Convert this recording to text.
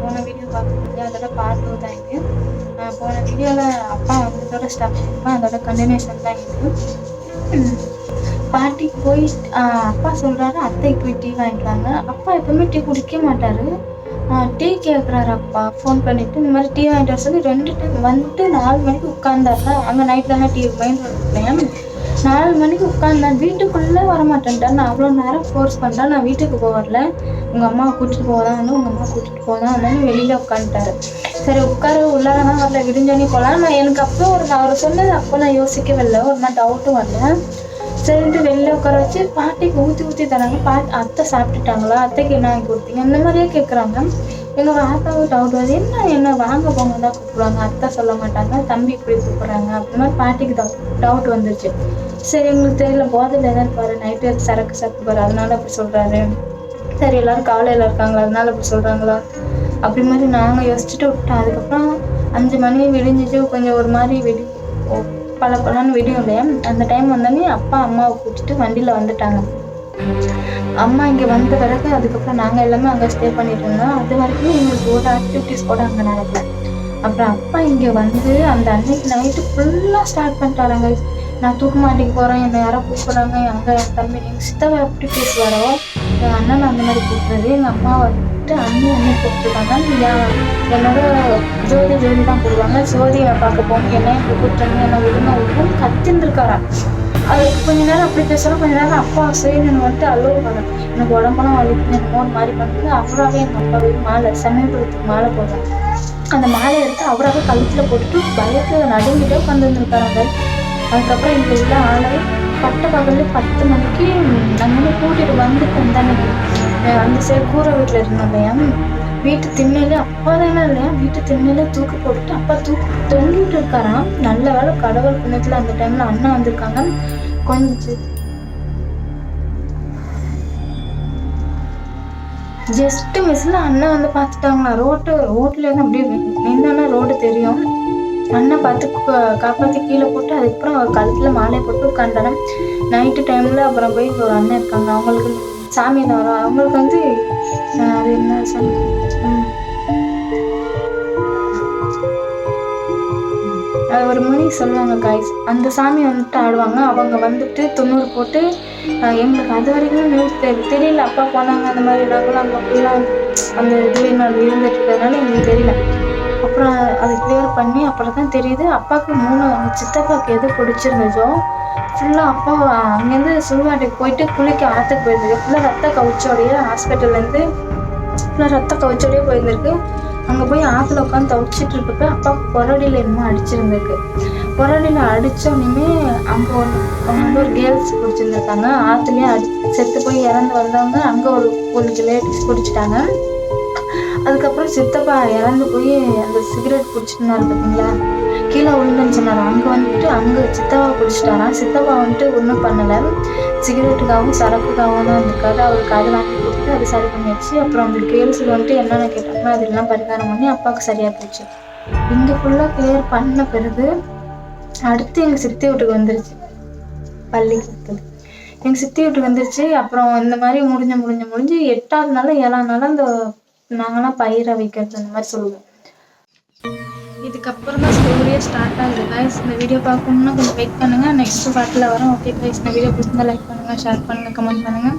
போன வீடியோ அதோட தான் போன வீடியோவில் அப்பா வந்ததோட ஸ்டாப் பண்ணிருப்பேன் அதோட கண்டினியூஷன் தான் இது. பாட்டிக்கு போய் அப்பா சொல்கிறாரு அத்தைக்கு போய் டீ வாங்கிக்கலாங்க அப்பா எப்பவுமே டீ குடிக்க மாட்டார். டீ கேட்குறாரு அப்பா ஃபோன் பண்ணிவிட்டு இந்த மாதிரி டீ வாங்கிட்டு வர சொல்லி ரெண்டு டைம் வந்துட்டு நாலு மணிக்கு உட்காந்தாருல அங்கே நைட் தானே டீ மைண்ட் நாலு மணிக்கு உட்காந்தேன் வீட்டுக்குள்ளே வர நான் அவ்வளோ நேரம் ஃபோர்ஸ் பண்ணிட்டேன் நான் வீட்டுக்கு போகல. உங்கள் அம்மா கூட்டிகிட்டு போதான் வந்து உங்கள் அம்மா கூட்டிகிட்டு போதான் வந்து வெளியில் உட்காந்துட்டாரு சரி உட்கார. உள்ளார தான் வரல. விடிஞ்சோன்னே போகலாம் நான் எனக்கு அப்போ ஒரு நான் அவர் சொன்னது அப்போ நான் யோசிக்கவே இல்லை. ஒரு நான் டவுட்டும் வரல சரின்ட்டு வெளில உட்கார வச்சு பாட்டிக்கு ஊற்றி ஊற்றி தராங்க. பாட்டி அத்தை சாப்பிட்டுட்டாங்களா? அத்தைக்கு என்ன வாங்கி கொடுத்தீங்க? இந்த மாதிரியே கேட்குறாங்க எங்கள் ஆத்தாவுக்கு டவுட் வருது. என்ன என்ன வாங்க போங்க தான் கூப்பிடுவாங்க. அத்தை சொல்ல மாட்டாங்க. தம்பி இப்படி கூப்பிட்றாங்க. அப்படி மாதிரி பாட்டிக்கு டவுட் வந்துருச்சு. சரி எங்களுக்கு தெரியல. போதையில் எதாவது இருப்பாரு. நைட்டு சரக்கு சாப்பிட்டு அதனால அப்படி சொல்கிறாரு சரி எல்லாரும் காலையில் இருக்காங்களா? அதனால அப்படி சொல்கிறாங்களா அப்படி மாதிரி நாங்கள் யோசிச்சுட்டு விட்டோம். அதுக்கப்புறம் அஞ்சு மணி விடிஞ்சிச்சு. கொஞ்சம் ஒரு மாதிரி வெடி ஓ, பல பலன்னு வெடியும் இல்லையா? அந்த டைம் வந்தோடனே அப்பா அம்மாவை கூட்டிட்டு வண்டியில் வந்துட்டாங்க. அம்மா இங்கே வந்த பிறகு அதுக்கப்புறம் நாங்கள் எல்லாமே அங்கே ஸ்டே பண்ணிட்டு இருந்தோம். அது வரைக்கும் எங்களுக்கு ஒரு ஆக்டிவிட்டிஸ் கூட அங்கே நடக்கல. அப்புறம் அப்பா இங்கே வந்து அந்த அன்னைக்கு நைட்டு ஃபுல்லாக ஸ்டார்ட் பண்ணிட்டாருங்க நான் தூக்க மாட்டிக்கு போகிறேன் என்னை யாரோ கூப்பிட்றாங்க அங்கே என் தம்பி எங்கள் சித்தவை எப்படி பேசுவாரோ எங்கள் அண்ணன் அந்த மாதிரி கூப்பிடுறது எங்கள் அம்மா வந்துட்டு அண்ணி அண்ணி கூப்பிட்டுருக்காங்க என்னோட ஜோதி ஜோதி தான் கூப்பிடுவாங்க ஜோதியை பார்க்க போகணும் என்ன இப்படி கூப்பிட்டாங்க என்ன விடுங்க விடுன்னு கத்திருந்துருக்காரா அது கொஞ்ச நேரம் அப்படி பேசுகிறோம் கொஞ்ச நேரம் அப்பா சரி நான் வந்துட்டு அழுவாங்க எனக்கு உடம்பெல்லாம் வலிக்குது என்னமோ ஒரு மாதிரி பண்ணுறது அவராகவே எங்கள் அப்பாவே மாலை சமயபுரத்துக்கு மாலை போடுறாங்க அந்த மாலையை எடுத்து அவராகவே கழுத்தில் போட்டுட்டு பயத்தில் நடுங்கிட்டே உட்காந்துருந்துருக்காங்க அதுக்கப்புறம் இங்கே உள்ள ஆளை பட்ட பகலில் பத்து மணிக்கு நம்ம கூட்டிகிட்டு வந்துட்டு அன்னைக்கு அந்த சைடு கூரை வீட்டில் இருந்தோம் இல்லையா? வீட்டு திண்ணையில அப்பா தானே இல்லையா? வீட்டு திண்ணையில தூக்கு போட்டுட்டு அப்பா தூக்கு தொங்கிட்டு இருக்காராம். நல்ல வேளை கடவுள் புண்ணியத்தில் அந்த டைம்ல அண்ணா வந்திருக்காங்க. கொஞ்சம் ஜஸ்ட் மிஸ்ல அண்ணன் வந்து பார்த்துட்டாங்களா? ரோட்டு ரோட்ல இருந்து அப்படியே நின்னா ரோடு தெரியும். அண்ணன் பார்த்து கு- காப்பாத்தி கீழே போட்டு அதுக்கப்புறம் அவர் கழுத்துல மாலையை போட்டு உட்காந்தானே நைட்டு டைம்ல அப்புறம் போய் ஒரு அண்ணன் இருக்காங்க. அவங்களுக்கு சாமி தான் வரும் அவங்களுக்கு வந்து அது என்ன சாமி மாதிரி சொல்லுவாங்க காய்ஸ் அந்த சாமி வந்துட்டு ஆடுவாங்க. அவங்க வந்துட்டு தொண்ணூறு போட்டு எங்களுக்கு அது வரைக்கும் நியூஸ் தெரியல தெரியல. அப்பா போனாங்க அந்த மாதிரி நாங்களும் அங்கே அப்படிலாம் அந்த இதுவே நான் இருந்துட்டு இருக்கிறதுனால எங்களுக்கு தெரியல. அப்புறம் அதை கிளியர் பண்ணி அப்புறம் தான் தெரியுது. அப்பாவுக்கு மூணு அவங்க சித்தப்பாவுக்கு எது பிடிச்சிருந்துச்சோ ஃபுல்லாக அப்பா அங்கேருந்து சுடுகாட்டுக்கு போயிட்டு குளிக்க ஆற்றுக்கு போயிருந்துருக்கு ஃபுல்லாக ரத்த கவுச்சோடையே ஹாஸ்பிட்டல்லேருந்து ஃபுல்லாக ரத்த கவுச்சோடையே போயிருந்திருக்கு. அங்கே போய் ஆற்றுல உட்காந்து தவிச்சிட்டு இருக்கப்ப அப்பா புரடியில் என்னமோ அடிச்சிருந்துருக்கு. புரடியில் அடித்தோடனே அங்கே ஒன்று அவங்க ஒரு கேர்ள்ஸ் பிடிச்சிருந்துருக்காங்க ஆற்றுலேயே அடி செத்து போய் இறந்து வந்தவங்க அங்கே ஒரு கொஞ்சம் லேடிஸ் பிடிச்சிட்டாங்க அதுக்கப்புறம் சித்தப்பா இறந்து போய் அந்த சிகரெட் பிடிச்சிட்டுனாரு பார்த்தீங்களா கீழே விழுந்துன்னு சொன்னார் அங்கே வந்துட்டு அங்கே சித்தப்பா பிடிச்சிட்டாராம் சித்தப்பா வந்துட்டு ஒன்றும் பண்ணலை. சிகரெட்டுக்காகவும் சரக்குக்காகவும் தான் இருந்திருக்காரு அவருக்கு அது வாங்கி கொடுத்து அது சரி பண்ணியாச்சு. அப்புறம் அந்த கேள்ஸில் வந்துட்டு என்னென்ன கேட்டாங்களோ அதெல்லாம் பரிகாரம் பண்ணி அப்பாவுக்கு சரியாக போச்சு. இங்கே ஃபுல்லாக கிளியர் பண்ண பிறகு அடுத்து எங்கள் சித்தி வீட்டுக்கு வந்துருச்சு. பள்ளிக்கு இருக்குது எங்கள் சித்தி வீட்டுக்கு வந்துருச்சு. அப்புறம் இந்த மாதிரி முடிஞ்சு முடிஞ்சு முடிஞ்சு எட்டாவது நாள் ஏழாவது நாள் அந்த நாங்களாம் பயிரை வைக்கிறது அந்த மாதிரி சொல்லுவோம். இதுக்கப்புறம் தான் ஸ்டோரியே ஸ்டார்ட் ஆகுது கைஸ் இந்த வீடியோ பார்க்கணுன்னா கொஞ்சம் வெயிட் பண்ணுங்கள் நெக்ஸ்ட் பார்ட்டில் வரும். ஓகே கைஸ் இந்த வீடியோ பிடிச்சிருந்தா லைக் பண்ணுங்கள் ஷேர் பண்ணுங்கள் கமெண்ட் பண்ணுங்கள்